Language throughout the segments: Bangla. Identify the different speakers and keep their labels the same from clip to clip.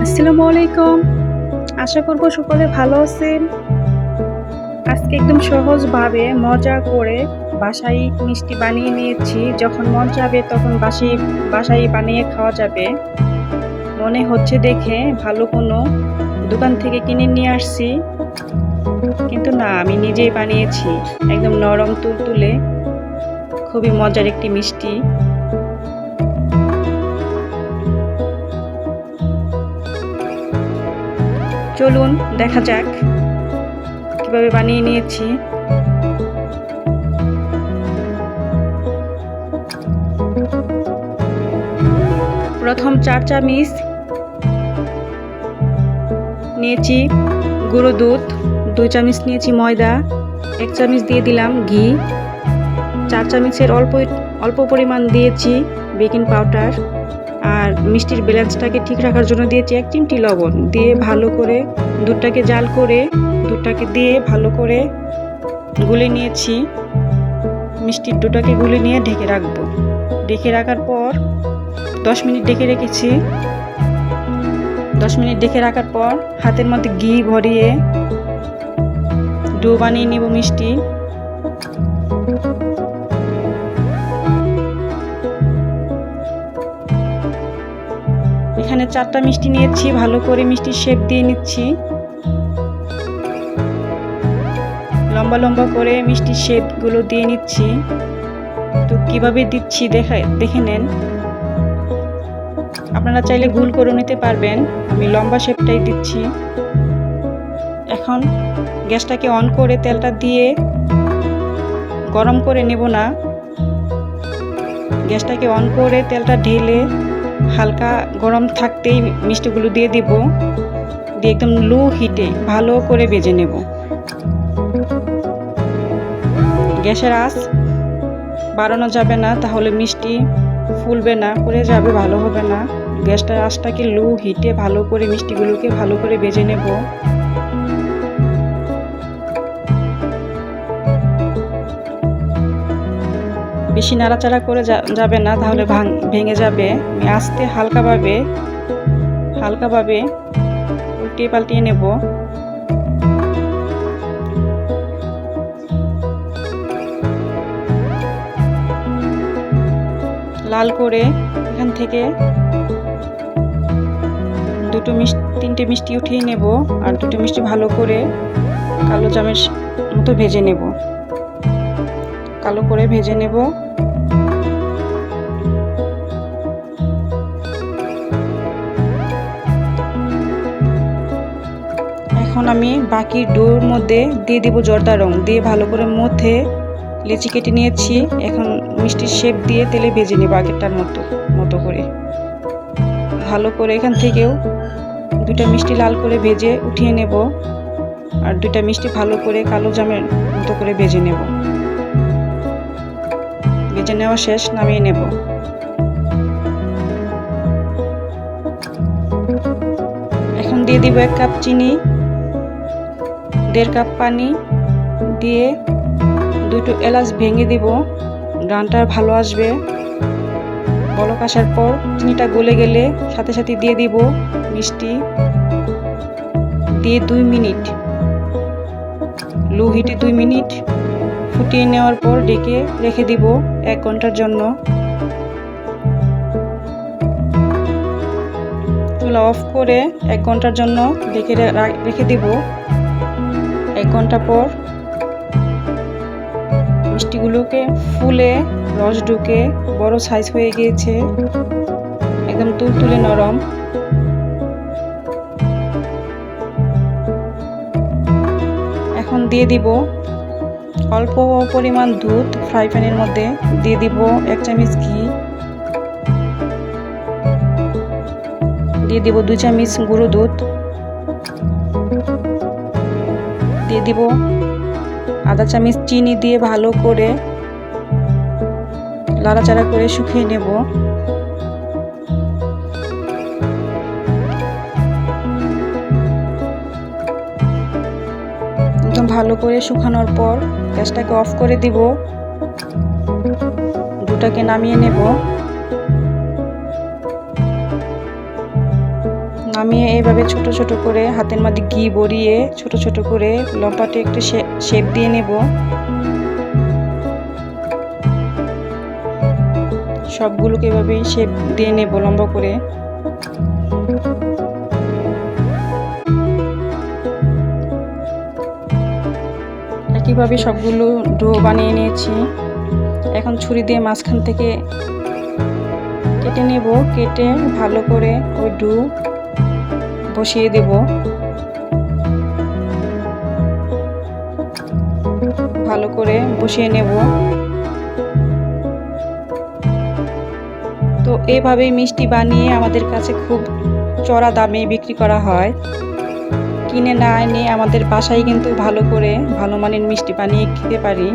Speaker 1: আসসালামু আলাইকুম। আশা করব সকলে ভালো আছেন। আজকে একদম সহজভাবে মজা করে বাসায় মিষ্টি বানিয়ে নিয়েছি। যখন মন চাবে তখন বাসায় বাসায় বানিয়ে খাওয়া যাবে। মনে হচ্ছে দেখে ভালো কোনো দোকান থেকে কিনে নিয়ে আসছি। কিন্তু না, আমি নিজেই বানিয়েছি। একদম নরম, তুলতুলে, খুবই মজার একটি মিষ্টি। চলুন, দেখা যাক কীভাবে বানিয়ে নিয়েছি। প্রথম চার চামিচ নিয়েছি গুঁড়ো দুধ, দুই চামচ নিয়েছি ময়দা, এক চামচ দিয়ে দিলাম ঘি, চার চামচের অল্প অল্প পরিমাণ দিয়েছি বেকিং পাউডার। আর মিষ্টির ব্যালেন্সটাকে ঠিক রাখার জন্য দিয়েছি এক চিমটি লবণ। দিয়ে ভালো করে দুধটাকে জাল করে, দুধটাকে দিয়ে ভালো করে গুলে নিয়েছি। মিষ্টির দুটাকে গুলে নিয়ে ঢেকে রাখব। ঢেকে রাখার পর দশ মিনিট ঢেকে রেখেছি। দশ মিনিট ঢেকে রাখার পর হাতের মধ্যে ঘি ভরিয়ে ডো বানিয়ে নিব মিষ্টি। চারটা মিষ্টি নিয়েছি, ভালো করে মিষ্টির শেপ দিয়ে নিচ্ছি। লম্বা লম্বা করে মিষ্টির শেপগুলো দিয়ে নিচ্ছি। তো কীভাবে দিচ্ছি দেখা, দেখে নেন। আপনারা চাইলে গুল করে নিতে পারবেন, আমি লম্বা শেপটাই দিচ্ছি। এখন গ্যাসটাকে অন করে তেলটা দিয়ে গরম করে নেব না। গ্যাসটাকে অন করে তেলটা ঢেলে হালকা গরম থাকতেই মিষ্টিগুলো দিয়ে দিব। দিয়ে একদম লো হিটে ভালো করে বেজে নেব। গ্যাসের আঁচ বাড়ানো যাবে না, তাহলে মিষ্টি ফুলবে না, পড়ে যাবে, ভালো হবে না। গ্যাসটার আঁচটাকে লো হিটে ভালো করে মিষ্টিগুলোকে ভালো করে বেজে নেব। বেশি নাড়াচাড়া করে যাবে না, তাহলে ভেঙে যাবে। আস্তে হালকাভাবে হালকাভাবে উল্টিয়ে পাল্টিয়ে নেব। লাল করে এখান থেকে দুটো মিষ্টি, তিনটে মিষ্টি উঠিয়ে নেব, আর দুটো মিষ্টি ভালো করে কালো জামের মতো ভেজে নেব। কালো করে ভেজে নেব। এখন আমি বাকি ডোর মধ্যে দিয়ে দিব জর্দা রং। দিয়ে ভালো করে মধ্যে লেচি কেটে নিয়েছি। এখন মিষ্টির শেপ দিয়ে তেলে ভেজে নেব আগেরটার মতো মতো করে। ভালো করে এখান থেকেও দুটা মিষ্টি লাল করে ভেজে উঠিয়ে নেব। আর দুটা মিষ্টি ভালো করে কালো জামের মতো করে ভেজে নেব। ভেজে নেওয়া শেষ, নামিয়ে নেব। এখন দিয়ে দিব এক কাপ চিনি, দেড় কাপ পানি দিয়ে দুটো এলাচ ভেঙে দিব। গানটা ভালো আসবে। বলক আসার পর চিনিটা গলে গেলে সাথে সাথে দিয়ে দিব মিষ্টি। দিয়ে দুই মিনিট। লো হিটে দুই মিনিট। ফুটিয়ে নেওয়ার পর ডেকে রেখে দিব এক ঘণ্টার জন্য। চুলা অফ করে এক ঘণ্টার জন্য ডেকে রেখে দিব। এক ঘণ্টা পর মিষ্টিগুলোকে ফুলে রস ঢুকে বড় সাইজ হয়ে গিয়েছে, একদম তুলতুলে নরম। এখন দিয়ে দিব অল্প পরিমাণ দুধ ফ্রাই প্যানের মধ্যে দিয়ে দিব এক চামচ ঘি। দিয়ে দিব দু চামচ গুঁড়ো দুধ। দিয়ে দিব আধা চামচ চিনি দিয়ে ভালো করে লাড়াচাড়া করে শুকিয়ে নেব। একদম ভালো করে শুকানোর পর গ্যাসটাকে অফ করে দিব। দুটাকে নামিয়ে নেব। আমি এইভাবে ছোট ছোট করে হাতের মধ্যে ঘি ভরিয়ে ছোট ছোট করে লম্বাটে একটু শেপ দিয়ে নেব। সবগুলোকে এভাবেই শেপ দিয়ে নেব লম্বা করে। একইভাবে সবগুলো ডো বানিয়ে নিয়েছি, এখন ছুরি দিয়ে মাঝখান থেকে কেটে নেব, কেটে ভালো করে ওই ডু বসিয়ে দেব। ভালো করে বসিয়ে নেব। তো এভাবেই মিষ্টি বানিয়ে আমাদের কাছে খুব চড়া দামে বিক্রি করা হয়। কিনে না এনে আমাদের বাসায় কিন্তু ভালো করে, ভালো মানের মিষ্টি বানিয়ে খেতে পারি।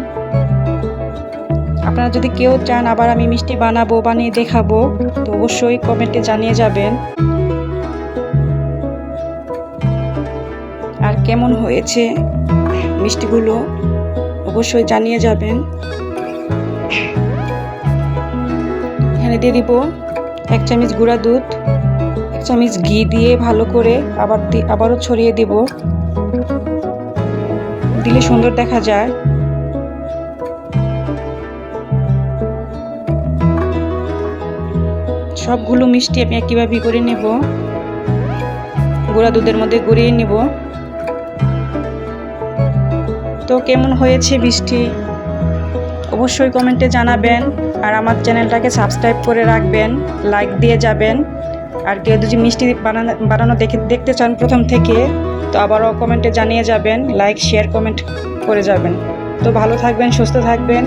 Speaker 1: আপনারা যদি কেউ চান আবার আমি মিষ্টি বানাবো, বানিয়ে দেখাবো, তো অবশ্যই কমেন্টে জানিয়ে যাবেন। আর কেমন হয়েছে মিষ্টিগুলো, অবশ্যই জানিয়ে যাবেন। এখানে দিয়ে দিব এক চামচ গুঁড়া দুধ। চামচ ঘি দিয়ে ভালো করে আবার আবারও ছড়িয়ে দিব। দিলে সুন্দর দেখা যায়। সবগুলো মিষ্টি আমি একইভাবে করে নেব। গুঁড়া দুধের মধ্যে গড়িয়ে নেব। তো কেমন হয়েছে বৃষ্টি অবশ্যই কমেন্টে জানাবেন। আর আমার চ্যানেলটাকে সাবস্ক্রাইব করে রাখবেন। লাইক দিয়ে যাবেন। আর কেউ যদি মিষ্টি বানানো বানানো দেখে দেখতে চান প্রথম থেকে, তো আবারও কমেন্টে জানিয়ে যাবেন লাইক শেয়ার কমেন্ট করে যাবেন। তো ভালো থাকবেন, সুস্থ থাকবেন।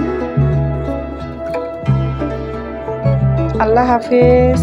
Speaker 1: আল্লাহ হাফেজ।